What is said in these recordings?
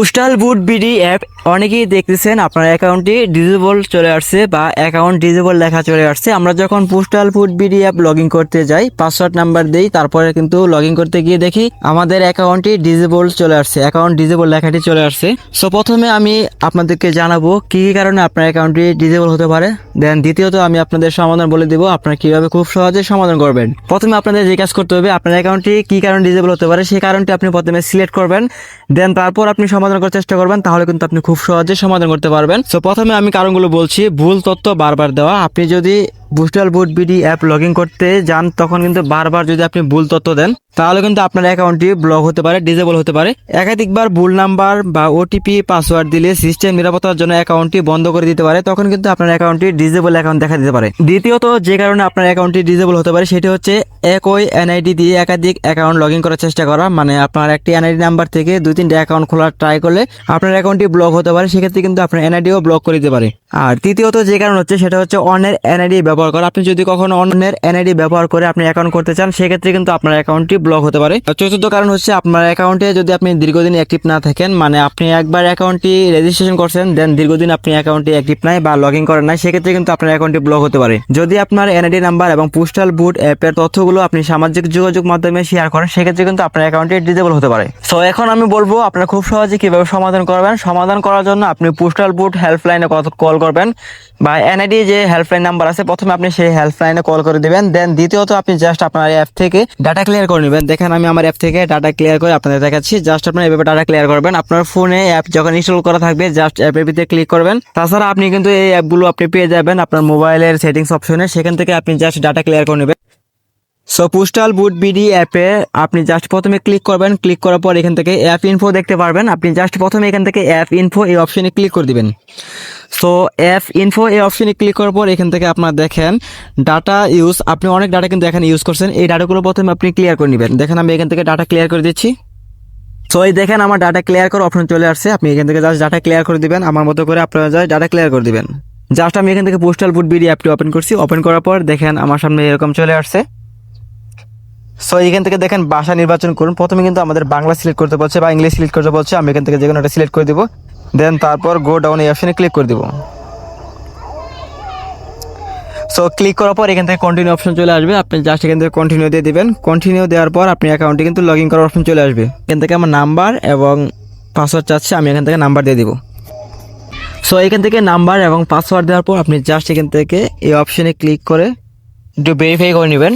Postal vote BD app অনেকেই দেখতেছেন, আপনার অ্যাকাউন্টটি ডিজেবল চলে আসছে বা অ্যাকাউন্ট ডিজেবল লেখা চলে আসছে। আমরা যখন postal vote BD app log করতে যাই পাসওয়ার্ড নাম্বার দেই, তারপরে কিন্তু লগ করতে গিয়ে দেখি আমাদের অ্যাকাউন্টটি ডিজেবল চলে আসছে অ্যাকাউন্ট ডিজেবল লেখাটি চলে আসছে। সো প্রথমে আমি আপনাদেরকে জানাব কি কি কারণে আপনার অ্যাকাউন্টটি ডিজেবল হতে পারে। দেন দ্বিতীয়ত আমি আপনাদের সমাধান বলে দিব, আপনারা কীভাবে খুব সহজে সমাধান করবেন। প্রথমে আপনাদের যে কাজ করতে হবে, আপনার অ্যাকাউন্টটি কি কারণে ডিজেবল হতে পারে, সেই কারণটি আপনি প্রথমে সিলেক্ট করবেন। দেন তারপর আপনি সমাধান করার চেষ্টা করবেন, তাহলে কিন্তু আপনি খুব সহজে সমাধান করতে পারবেন। তো প্রথমে আমি কারণগুলো বলছি, ভুল তথ্য বারবার দেওয়া। আপনি যদি postal vote BD app log করতে যান, তখন কিন্তু বারবার যদি আপনি ভুল তথ্য দেন, তাহলে কিন্তু আপনার অ্যাকাউন্টটি ব্লক হতে পারে ডিজেবল হতে পারে। একাধিকবার ভুল নাম্বার বা ওটিপি পাসওয়ার্ড দিলে সিস্টেম নিরাপত্তার জন্য অ্যাকাউন্টটি বন্ধ করে দিতে পারে, তখন কিন্তু আপনার অ্যাকাউন্টটি ডিজেবল অ্যাকাউন্ট দেখা দিতে পারে। দ্বিতীয়ত, যে কারণে আপনার অ্যাকাউন্টটি ডিজেবল হতে পারে, সেটি হচ্ছে একই এনআইডি দিয়ে একাধিক অ্যাকাউন্ট লগ করার চেষ্টা করা মানে আপনার একটি এনআইডি নাম্বার থেকে দুই তিনটে অ্যাকাউন্ট খোলার ট্রাই করলে আপনার অ্যাকাউন্টটি ব্লক হতে পারে, সেক্ষেত্রে কিন্তু আপনার এনআইডিও ব্লক করে দিতে পারে। আর তৃতীয়ত, যে কারণ হচ্ছে, সেটা হচ্ছে অনের এনআইডি ব্যবহার করা। আপনি যদি কখনো অন্যের এনআইডি ব্যবহার করে আপনি অ্যাকাউন্ট করতে চান, সেক্ষেত্রে কিন্তু আপনার অ্যাকাউন্টটি ব্লক হতে পারে। চতুর্থ কারণ হচ্ছে আপনার অ্যাকাউন্টে যদি আপনি দীর্ঘদিন অ্যাক্টিভ না থাকেন মানে আপনি একবার অ্যাকাউন্টটি রেজিস্ট্রেশন করছেন দেন দীর্ঘদিন আপনি অ্যাকাউন্টটি অ্যাক্টিভ নাই বা লগ ইন করেন নাই, সেক্ষেত্রে কিন্তু আপনার অ্যাকাউন্টটি ব্লক হতে পারে। যদি আপনার এনআইডি নাম্বার এবং পোস্টাল বুট অ্যাপের তথ্যগুলো আপনি সামাজিক যোগাযোগ মাধ্যমে শেয়ার করেন, সেক্ষেত্রে কিন্তু আপনার অ্যাকাউন্টটি ডিজেবল হতে পারে। সো এখন আমি বলব আপনারা খুব সহজে কীভাবে সমাধান করবেন। সমাধান করার জন্য আপনি পোস্টাল বুট হেল্পলাইনে কল করবেন। বা এনআইডি যে হেল্পলাইন নাম্বার আছে, প্রথমে আপনি সেই হেল্পলাইনে কল করে দেবেন দেন দ্বিতীয়ত আপনি জাস্ট আপনার অ্যাপ থেকে ডাটা ক্লিয়ার করে নেবেন। দেখেন আমি আমার অ্যাপ থেকে ডাটা ক্লিয়ার করে আপনাদের দেখাচ্ছি। জাস্ট আপনার এভাবে ডাটা ক্লিয়ার করবেন। আপনার ফোনে অ্যাপ যখন ইনস্টল করা থাকবে জাস্ট অ্যাপের ভিতরে ক্লিক করবেন। তাছাড়া আপনি কিন্তু এই অ্যাপগুলো আপনি পেয়ে যাবেন আপনার মোবাইলের সেটিংস অপশনে সেখান থেকে আপনি জাস্ট ডাটা ক্লিয়ার করে নেবেন। সো পোস্টাল বুট বিডি অ্যাপে আপনি জাস্ট প্রথমে ক্লিক করবেন। ক্লিক করার পর এখান থেকে অ্যাপ ইনফো দেখতে পারবেন। আপনি জাস্ট প্রথমে এখান থেকে অ্যাপ ইনফো এই অপশনে ক্লিক করে দিবেন। সো অ্যাপ ইনফো এই অপশনে ক্লিক করার পর এখান থেকে আপনার দেখেন ডাটা ইউজ আপনি অনেক ডাটা কিন্তু এখানে ইউজ করছেন। এই ডাটাগুলো প্রথমে আপনি ক্লিয়ার করে নেবেন। দেখেন আমি এখান থেকে ডাটা ক্লিয়ার করে দিচ্ছি। সো এই দেখেন আমার ডাটা ক্লিয়ার করার অপশন চলে আসছে। আপনি এখান থেকে জাস্ট ডাটা ক্লিয়ার করে দিবেন। আমার মতো করে আপনারা জাস্ট ডাটা ক্লিয়ার করে দিবেন। জাস্ট আমি এখান থেকে পোস্টাল বুট বিডি অ্যাপটি ওপেন করছি। ওপেন করার পর দেখেন আমার সামনে এরকম চলে আসছে। সো এখান থেকে দেখেন ভাষা নির্বাচন করুন। প্রথমে কিন্তু আমাদের বাংলা সিলেক্ট করতে বলছে বা ইংলিশ সিলেক্ট করতে বলছে। আমি এখান থেকে যে কোনো একটা সিলেক্ট করে দিব। দেন তারপর গো ডাউন এই অপশানে ক্লিক করে দিব। সো ক্লিক করার পর এখান থেকে কন্টিনিউ অপশন চলে আসবে। আপনি জাস্ট এখান থেকে কন্টিনিউ দিয়ে দিবেন। কন্টিনিউ দেওয়ার পর আপনি অ্যাকাউন্টে কিন্তু লগ ইন করার অপশন চলে আসবে। এখান থেকে আমার নাম্বার এবং পাসওয়ার্ড চাচ্ছে, আমি এখান থেকে নাম্বার দিয়ে দিব। সো এখান থেকে নাম্বার এবং পাসওয়ার্ড দেওয়ার পর আপনি জাস্ট এখান থেকে এই অপশনে ক্লিক করে একটু ভেরিফাই করে নেবেন।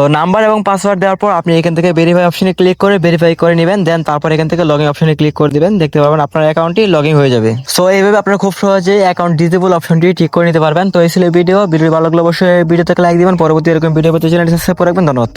তো নাম্বার এবং পাসওয়ার্ড দেওয়ার পর আপনি এখান থেকে ভেরিফাই অপশনে ক্লিক করে ভেরিফাই করে নেবেন দেন তারপর এখান থেকে লগইন অপশনে ক্লিক করে দিবেন, দেখতে পারবেন আপনার অ্যাকাউন্টটি লগইন হয়ে যাবে। সো এইভাবে আপনারা খুব সহজে অ্যাকাউন্ট ডিজেবল অপশনটি ঠিক করে নিতে পারবেন। তো এই ছিল ভিডিও ভিডিও ভালো লাগলে অবশ্যই ভিডিওতে লাইক দিবেন। পরবর্তী এরকম ভিডিও পেতে চ্যানেলটি সাবস্ক্রাইব করে রাখবেন। ধন্যবাদ।